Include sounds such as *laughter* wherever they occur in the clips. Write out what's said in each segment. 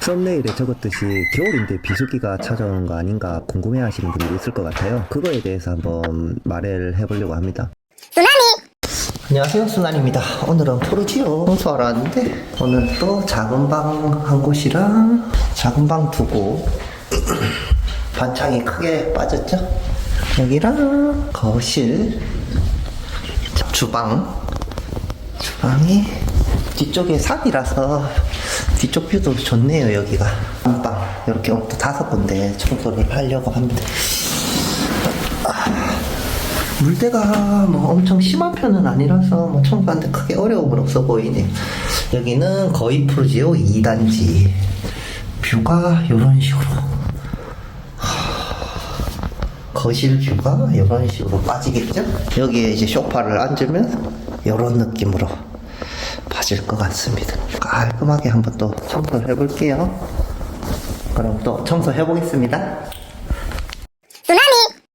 썸네일에 적었듯이 겨울인데 비수기가 찾아오는 거 아닌가 궁금해 하시는 분들이 있을 것 같아요. 그거에 대해서 한번 말을 해보려고 합니다. 안녕하세요 순환입니다 오늘은 포르지오 청소하러 왔는데 오늘 또 작은 방 한 곳이랑 작은 방 두고 *clears throat* 반창이 크게 빠졌죠 여기랑 거실 주방 주방이 뒤쪽에 산이라서 뒤쪽 뷰도 좋네요 여기가 안방 이렇게 또 다섯 군데 청소를 하려고 합니다 물때가 뭐 엄청 심한 편은 아니라서 뭐 청소하는데 크게 어려움은 없어 보이네. 여기는 거의 프로지오 2단지. 뷰가 이런 식으로. 하, 거실 뷰가 이런 식으로 빠지겠죠? 여기에 이제 소파를 앉으면 이런 느낌으로 빠질 것 같습니다. 깔끔하게 한번 또 청소를 해볼게요. 그럼 또 청소해 보겠습니다.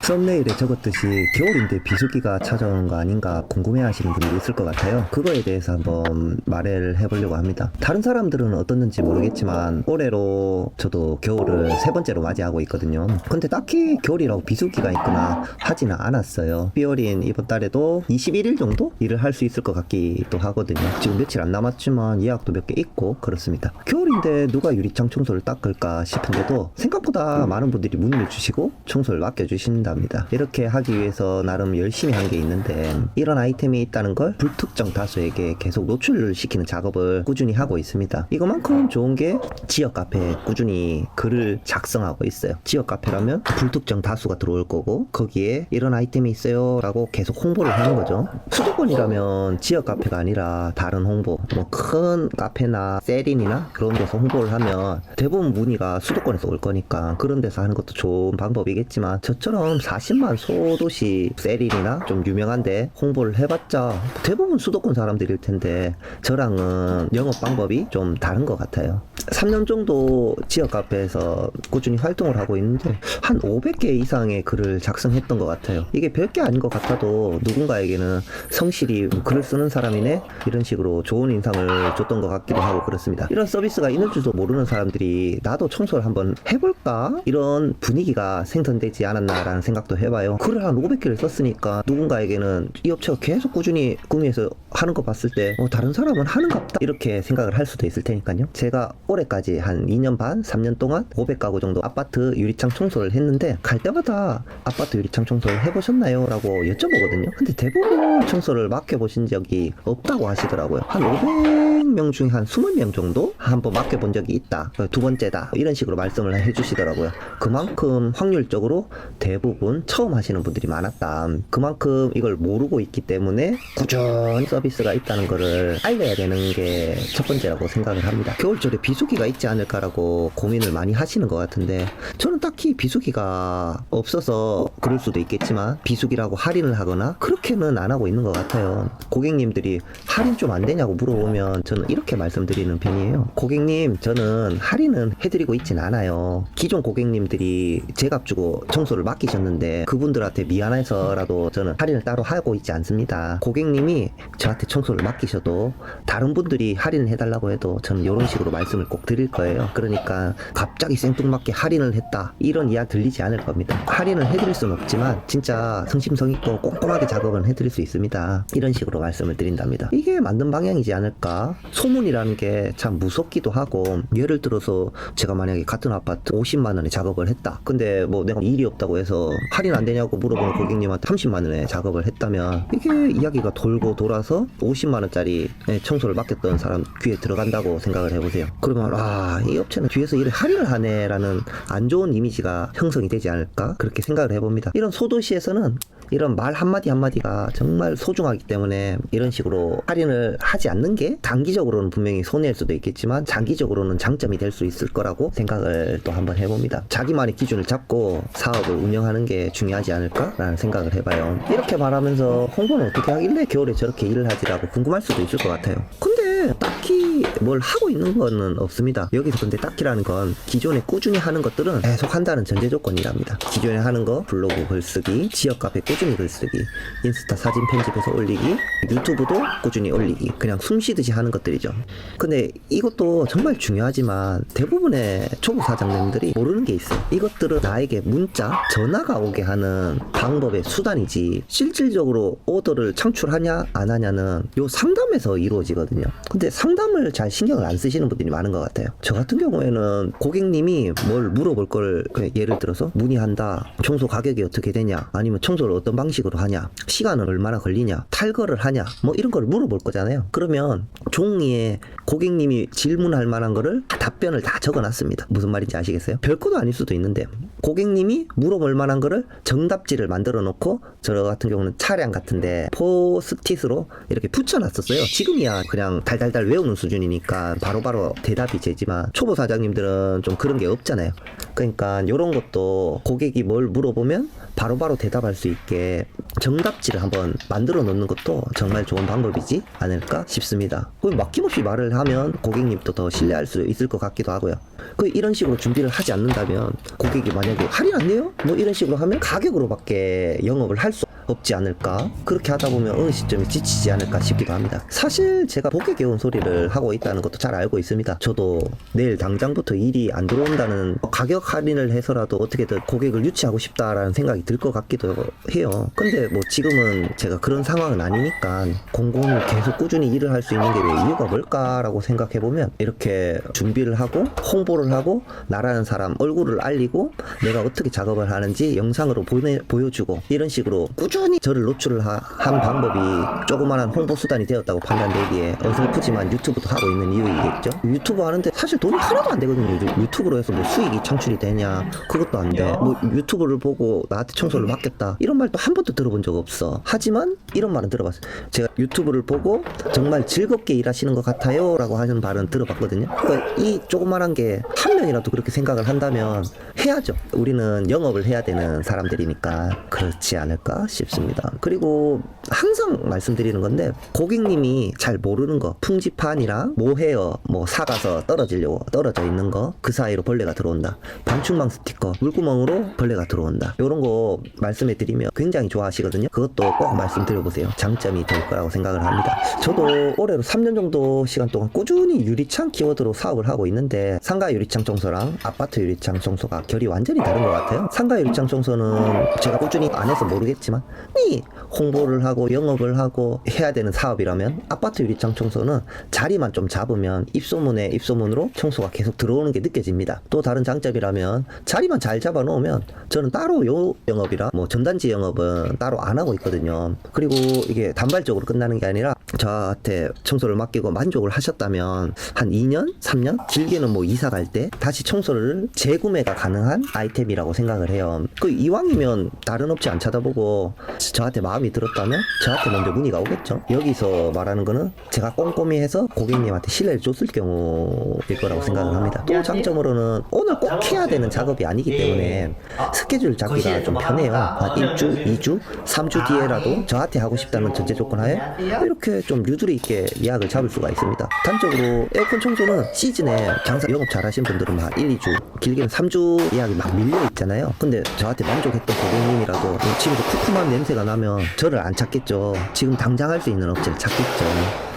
썸네일에 적었듯이 겨울인데 비수기가 찾아오는 거 아닌가 궁금해 하시는 분들이 있을 것 같아요. 그거에 대해서 한번 말을 해보려고 합니다. 다른 사람들은 어떻는지 모르겠지만 올해로 저도 겨울을 세 번째로 맞이하고 있거든요. 근데 딱히 겨울이라고 비수기가 있거나 하지는 않았어요. 삐어린 이번 달에도 21일 정도 일을 할 수 있을 것 같기도 하거든요. 지금 며칠 안 남았지만 예약도 몇 개 있고 그렇습니다. 겨울인데 누가 유리창 청소를 닦을까 싶은데도 생각보다 많은 분들이 문의를 주시고 청소를 맡겨주신 답니다. 이렇게 하기 위해서 나름 열심히 한 게 있는데 이런 아이템이 있다는 걸 불특정 다수에게 계속 노출을 시키는 작업을 꾸준히 하고 있습니다. 이거만큼 좋은 게 지역 카페에 꾸준히 글을 작성하고 있어요. 지역 카페라면 불특정 다수가 들어올 거고 거기에 이런 아이템이 있어요 라고 계속 홍보를 하는 거죠. 수도권이라면 지역 카페가 아니라 다른 홍보 뭐 큰 카페나 세린이나 그런 데서 홍보를 하면 대부분 문의가 수도권에서 올 거니까 그런 데서 하는 것도 좋은 방법이겠지만 저처럼 40만 소도시 세린이나 좀 유명한데 홍보를 해봤자 대부분 수도권 사람들일 텐데 저랑은 영업 방법이 좀 다른 것 같아요. 3년 정도 지역 카페에서 꾸준히 활동을 하고 있는데 한 500개 이상의 글을 작성했던 것 같아요. 이게 별게 아닌 것 같아도 누군가에게는 성실히 글을 쓰는 사람이네 이런 식으로 좋은 인상을 줬던 것 같기도 하고 그렇습니다. 이런 서비스가 있는 줄도 모르는 사람들이 나도 청소를 한번 해볼까 이런 분위기가 생성되지 않았나라는 생각 도 해봐요. 글을 한 500개를 썼으니까 누군가에게는 이 업체가 계속 꾸준히 구매해서 하는 거 봤을 때 어, 다른 사람은 하는갑다 이렇게 생각을 할 수도 있을 테니까요. 제가 올해까지 한 2년 반, 3년 동안 500가구 정도 아파트 유리창 청소를 했는데 갈 때마다 아파트 유리창 청소를 해보셨나요? 라고 여쭤보거든요. 근데 대부분 청소를 맡겨보신 적이 없다고 하시더라고요. 한 500명 중에 한 20명 정도 한번 맡겨본 적이 있다. 두 번째다. 이런 식으로 말씀을 해주시더라고요. 그만큼 확률적으로 대부분 처음 하시는 분들이 많았다. 그만큼 이걸 모르고 있기 때문에 꾸준히 서비스가 있다는 거를 알려야 되는 게 첫 번째라고 생각을 합니다. 겨울철에 비수기가 있지 않을까라고 고민을 많이 하시는 것 같은데 저는 딱히 비수기가 없어서 그럴 수도 있겠지만 비수기라고 할인을 하거나 그렇게는 안 하고 있는 것 같아요. 고객님들이 할인 좀 안 되냐고 물어보면 저는 이렇게 말씀드리는 편이에요. 고객님, 저는 할인은 해드리고 있진 않아요. 기존 고객님들이 제값 주고 청소를 맡기셨는데 그분들한테 미안해서라도 저는 할인을 따로 하고 있지 않습니다. 고객님이 저한테 청소를 맡기셔도 다른 분들이 할인을 해달라고 해도 저는 이런 식으로 말씀을 꼭 드릴 거예요. 그러니까 갑자기 생뚱맞게 할인을 했다 이런 이야기 들리지 않을 겁니다. 할인을 해드릴 수는 없지만 진짜 성심성의껏 꼼꼼하게 작업은 해드릴 수 있습니다. 이런 식으로 말씀을 드린답니다. 이게 맞는 방향이지 않을까? 소문이라는 게 참 무섭기도 하고 예를 들어서 제가 만약에 같은 아파트 50만 원에 작업을 했다. 근데 뭐 내가 일이 없다고 해서 할인 안 되냐고 물어보는 고객님한테 30만 원에 작업을 했다면 이게 이야기가 돌고 돌아서 50만 원짜리 청소를 맡겼던 사람 귀에 들어간다고 생각을 해보세요. 그러면 아 이 업체는 뒤에서 일을 할인을 하네라는 안 좋은 이미지가 형성이 되지 않을까 그렇게 생각을 해봅니다. 이런 소도시에서는 이런 말 한마디 한마디가 정말 소중하기 때문에 이런 식으로 할인을 하지 않는 게 단기적으로는 분명히 손해일 수도 있겠지만 장기적으로는 장점이 될 수 있을 거라고 생각을 또 한번 해봅니다. 자기만의 기준을 잡고 사업을 운영하는 게 중요하지 않을까라는 생각을 해봐요. 이렇게 말하면서 홍보는 어떻게 하길래 겨울에 저렇게 일을 하지라고 궁금할 수도 있을 것 같아요. 근데 딱히 뭘 하고 있는 거는 없습니다. 여기서 근데 딱히라는 건 기존에 꾸준히 하는 것들은 계속 한다는 전제 조건이랍니다. 기존에 하는 거 블로그 글쓰기, 지역 카페 꾸준히 글쓰기, 인스타 사진 편집해서 올리기, 유튜브도 꾸준히 올리기. 그냥 숨 쉬듯이 하는 것들이죠. 근데 이것도 정말 중요하지만 대부분의 초보 사장님들이 모르는 게 있어요. 이것들은 나에게 문자, 전화가 오게 하는 방법의 수단이지 실질적으로 오더를 창출하냐 안 하냐는 요 상담에서 이루어지거든요. 근데 상담을 잘 신경을 안 쓰시는 분들이 많은 것 같아요. 저 같은 경우에는 고객님이 뭘 물어볼 걸 예를 들어서 문의한다. 청소 가격이 어떻게 되냐? 아니면 청소를 어떤 방식으로 하냐? 시간은 얼마나 걸리냐? 탈거를 하냐? 뭐 이런 걸 물어볼 거잖아요. 그러면 종이에 고객님이 질문할 만한 거를 다 답변을 다 적어놨습니다. 무슨 말인지 아시겠어요? 별거도 아닐 수도 있는데 고객님이 물어볼 만한 거를 정답지를 만들어 놓고 저 같은 경우는 차량 같은데 포스트잇으로 이렇게 붙여놨었어요. 지금이야 그냥 달달달 외우는 수준이니까 바로바로 대답이 되지만 초보 사장님들은 좀 그런 게 없잖아요. 그러니까 이런 것도 고객이 뭘 물어보면 바로 바로 대답할 수 있게 정답지를 한번 만들어 놓는 것도 정말 좋은 방법이지 않을까 싶습니다. 그 맡김없이 말을 하면 고객님도 더 신뢰할 수 있을 것 같기도 하고요. 그 이런 식으로 준비를 하지 않는다면 고객이 만약에 할인 안 돼요? 뭐 이런 식으로 하면 가격으로밖에 영업을 할 수 없지 않을까? 그렇게 하다 보면 어느 시점에 지치지 않을까 싶기도 합니다. 사실 제가 복에 겨운 소리를 하고 있다는 것도 잘 알고 있습니다. 저도 내일 당장부터 일이 안 들어온다는 가격 할인을 해서라도 어떻게든 고객을 유치하고 싶다라는 생각이 들 것 같기도 해요. 근데 뭐 지금은 제가 그런 상황은 아니니까 공공을 계속 꾸준히 일을 할 수 있는 게 왜 이유가 뭘까라고 생각해 보면 이렇게 준비를 하고 홍보를 하고 나라는 사람 얼굴을 알리고 내가 어떻게 작업을 하는지 영상으로 보내, 보여주고 이런 식으로 꾸준히 저를 노출을 하- 한 방법이 조그마한 홍보 수단이 되었다고 판단되기에 어설프지만 유튜브도 하고 있는 이유이겠죠. 유튜브 하는데 사실 돈이 하나도 안 되거든요. 유튜브로 해서 뭐 수익이 창출이 되냐 그것도 안 돼. 뭐 유튜브를 보고 나한테 청소를 맡겠다 이런 말도 한 번도 들어본 적 없어. 하지만 이런 말은 들어봤어요. 제가 유튜브를 보고 정말 즐겁게 일하시는 것 같아요라고 하는 말은 들어봤거든요. 그러니까 이 조그만한 게 한 명이라도 그렇게 생각을 한다면 해야죠. 우리는 영업을 해야 되는 사람들이니까 그렇지 않을까 싶 습니다. 그리고 항상 말씀드리는 건데 고객님이 잘 모르는 거 풍지판이랑 모헤어 뭐 사가서 떨어지려고 떨어져 있는 거 그 사이로 벌레가 들어온다. 반충망 스티커 물구멍으로 벌레가 들어온다. 이런 거 말씀해 드리면 굉장히 좋아하시거든요. 그것도 꼭 말씀드려 보세요. 장점이 될 거라고 생각을 합니다. 저도 올해로 3년 정도 시간 동안 꾸준히 유리창 키워드로 사업을 하고 있는데 상가 유리창 청소랑 아파트 유리창 청소가 결이 완전히 다른 것 같아요. 상가 유리창 청소는 제가 꾸준히 안 해서 모르겠지만 이 홍보를 하고 영업을 하고 해야 되는 사업이라면 아파트 유리창 청소는 자리만 좀 잡으면 입소문에 입소문으로 청소가 계속 들어오는 게 느껴집니다. 또 다른 장점이라면 자리만 잘 잡아 놓으면 저는 따로 요 영업이라 뭐 전단지 영업은 따로 안 하고 있거든요. 그리고 이게 단발적으로 끝나는 게 아니라 저한테 청소를 맡기고 만족을 하셨다면 한 2년, 3년 길게는 뭐 이사 갈 때 다시 청소를 재구매가 가능한 아이템이라고 생각을 해요. 그 이왕이면 다른 업체 안 찾아보고 저한테 마음이 들었다면 저한테 먼저 문의가 오겠죠. 여기서 말하는 거는 제가 꼼꼼히 해서 고객님한테 신뢰를 줬을 경우일 거라고 생각을 합니다. 또 장점으로는 오늘 꼭 해야 되는 작업이 아니기 때문에 스케줄 잡기가 좀 편해요. 한 1주, 2주, 3주 뒤에라도 저한테 하고 싶다는 전제 조건 하에 이렇게 좀 유두리 있게 예약을 잡을 수가 있습니다. 단적으로 에어컨 청소는 시즌에 장사 영업 잘하신 분들은 막 1, 2주, 길게는 3주 예약이 막 밀려 있잖아요. 근데 저한테 만족했던 고객님이라도 지금도 쿠쿠한 냄새가 나면 저를 안 찾겠죠. 지금 당장 할 수 있는 업체를 찾겠죠.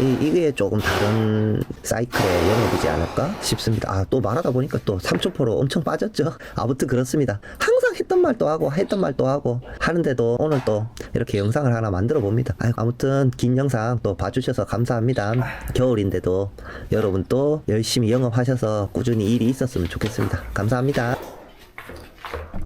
이, 이게 조금 다른 사이클의 영업이지 않을까 싶습니다. 아, 또 말하다 보니까 또 삼초포로 엄청 빠졌죠. 아무튼 그렇습니다. 항상 했던 말도 하고 했던 말도 하고 하는데도 오늘 또 이렇게 영상을 하나 만들어 봅니다. 아무튼 긴 영상 또 봐주셔서 감사합니다. 겨울인데도 여러분 또 열심히 영업하셔서 꾸준히 일이 있었으면 좋겠습니다. 감사합니다.